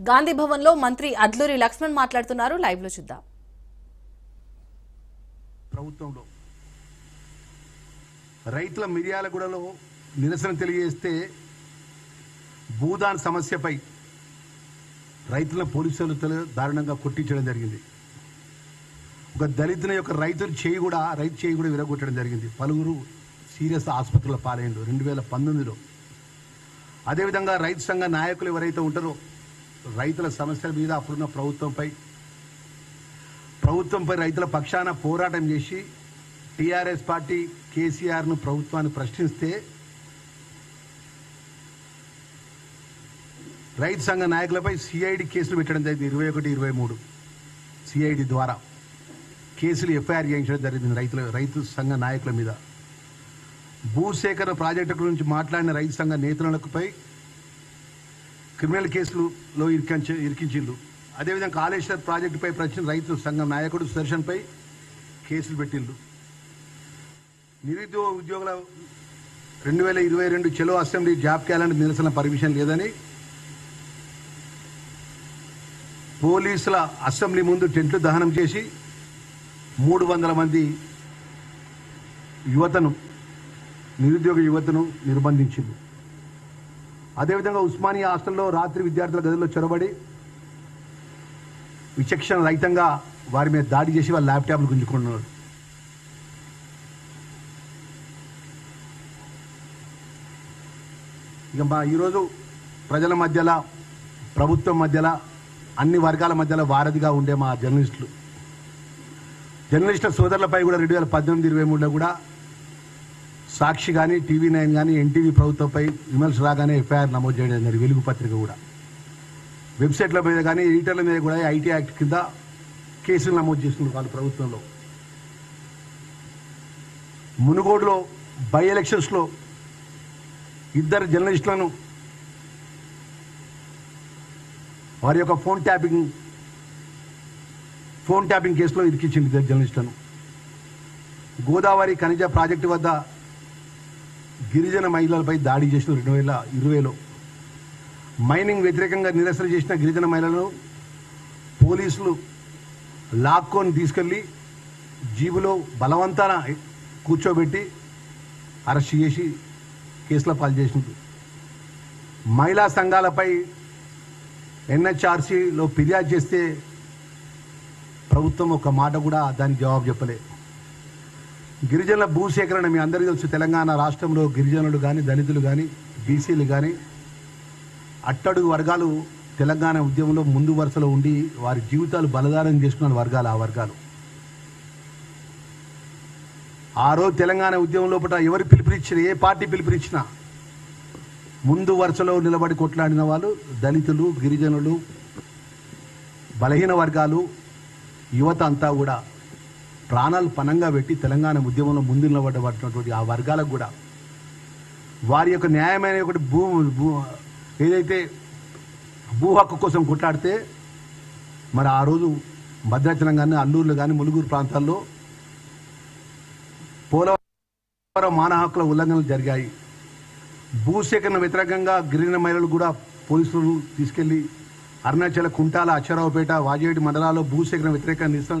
గాంధీ భవన్లో మంత్రి అడ్లూరి లక్ష్మణ్ మాట్లాడుతున్నారు. లైవ్లో చూద్దాం. ప్రభుత్వంలో రైతుల మిర్యాలగూడలో నిరసన తెలియజేస్తే భూదాన్ సమస్యపై రైతుల పోలీసులు దారుణంగా కొట్టించడం జరిగింది. ఒక దళితుని యొక్క రైతులు చేయి కూడా రైతు చేయి కూడా విరగొట్టడం జరిగింది. పలువురు సీరియస్ ఆసుపత్రుల పాలైండు రెండు వేల పంతొమ్మిదిలో. అదేవిధంగా రైతు సంఘ నాయకులు ఎవరైతే ఉంటారో రైతుల సమస్యల మీద అప్పుడున్న ప్రభుత్వంపై ప్రభుత్వంపై రైతుల పక్షాన పోరాటం చేసి టీఆర్ఎస్ పార్టీ కేసీఆర్ను ప్రభుత్వాన్ని ప్రశ్నిస్తే రైతు సంఘ నాయకులపై సిఐడి కేసులు పెట్టడం జరిగింది ఇరవై ఒకటి ఇరవై మూడు. సిఐడి ద్వారా కేసులు ఎఫ్ఐఆర్ చేయించడం జరిగింది రైతుల రైతు సంఘ నాయకుల మీద. భూసేకరణ ప్రాజెక్టు గురించి మాట్లాడిన రైతు సంఘ నేతలపై క్రిమినల్ కేసులలో ఇరికించ ఇరికించిండు అదేవిధంగా కాళేశ్వర్ ప్రాజెక్టుపై ప్రశ్న రైతు సంఘం నాయకుడు సుదర్శన్పై కేసులు పెట్టిండు నిరుద్యోగ ఉద్యోగుల రెండు వేల ఇరవై రెండు చెలో అసెంబ్లీ జాబ్ క్యాలెండర్ నిరసన పర్మిషన్ లేదని పోలీసుల అసెంబ్లీ ముందు టెంట్లు దహనం చేసి మూడు వందల మంది యువతను నిరుద్యోగ యువతను నిర్బంధించింది అదేవిధంగా ఉస్మానియా హాస్టల్లో రాత్రి విద్యార్థుల గదిలో చొరబడి విచక్షణ రహితంగా వారి మీద దాడి చేసి వాళ్ళ ల్యాప్టాప్లు గుంజుకుంటున్నారు. ఇక మా ఈరోజు ప్రజల మధ్యలో ప్రభుత్వం మధ్యలో అన్ని వర్గాల మధ్యలో వారధిగా ఉండే మా జర్నలిస్టులు. జర్నలిస్టుల సోదరులపై కూడా రెండు వేల పద్దెనిమిది ఇరవై మూడులో కూడా సాక్షి కానీ టీవీ నైన్ కానీ ఎన్టీవీ ప్రభుత్వంపై విమర్శ రాగానే ఎఫ్ఐఆర్ నమోదు చేయడం జరిగింది వెలుగు పత్రిక కూడా. వెబ్సైట్ల మీద కానీ ఎడిటర్ల మీద కూడా ఐటీ యాక్ట్ కింద కేసులు నమోదు చేస్తున్నారు వాళ్ళు ప్రభుత్వంలో. మునుగోడులో బై ఎలక్షన్స్లో ఇద్దరు జర్నలిస్టులను వారి యొక్క ఫోన్ ట్యాపింగ్ ఫోన్ ట్యాపింగ్ కేసులో ఇరికించింది ఇద్దరు జర్నలిస్టులను. గోదావరి ఖనిజ ప్రాజెక్టు వద్ద గిరిజన మహిళలపై దాడి చేసిన రెండు వేల ఇరవైలో. మైనింగ్ వ్యతిరేకంగా నిరసన చేసిన గిరిజన మహిళలను పోలీసులు లాక్కొని తీసుకెళ్ళి జీబులో బలవంతాన కూర్చోబెట్టి అరెస్ట్ చేసి కేసుల పాలు చేసింది మహిళా సంఘాలపై ఎన్హెచ్ఆర్సీలో ఫిర్యాదు చేస్తే ప్రభుత్వం ఒక మాట కూడా దానికి జవాబు చెప్పలేదు గిరిజనుల భూసేకరణ మీ అందరికీ తెలుసు. తెలంగాణ రాష్ట్రంలో గిరిజనులు కానీ దళితులు కానీ బీసీలు కానీ అట్టడుగు వర్గాలు తెలంగాణ ఉద్యమంలో ముందు వరుసలో ఉండి వారి జీవితాలు బలదానం చేసుకున్న వర్గాలు ఆ వర్గాలు. ఆ రోజు తెలంగాణ ఉద్యమం లోపల ఎవరు పిలుపునిచ్చిన ఏ పార్టీ పిలుపునిచ్చినా ముందు వరుసలో నిలబడి కొట్లాడిన వాళ్ళు దళితులు గిరిజనులు బలహీన వర్గాలు యువత అంతా కూడా ప్రాణాలు పనంగా పెట్టి తెలంగాణ ఉద్యమంలో ముందు నిలబడబడినటువంటి ఆ వర్గాలకు కూడా వారి యొక్క న్యాయమైన ఒకటి భూ భూ ఏదైతే భూ హక్కు కోసం కొట్లాడితే మరి ఆ రోజు భద్రాచలం కానీ అల్లూరులో కానీ ములుగురు ప్రాంతాల్లో పోలవరం మానవ హక్కుల ఉల్లంఘనలు జరిగాయి. భూసేకరణ వ్యతిరేకంగా గిరిజన మహిళలు కూడా పోలీసులు తీసుకెళ్ళి అరుణాచల కుంటాల అచ్చారావుపేట వాజేడి మండలాల్లో భూసేకరణ వ్యతిరేక నిరసన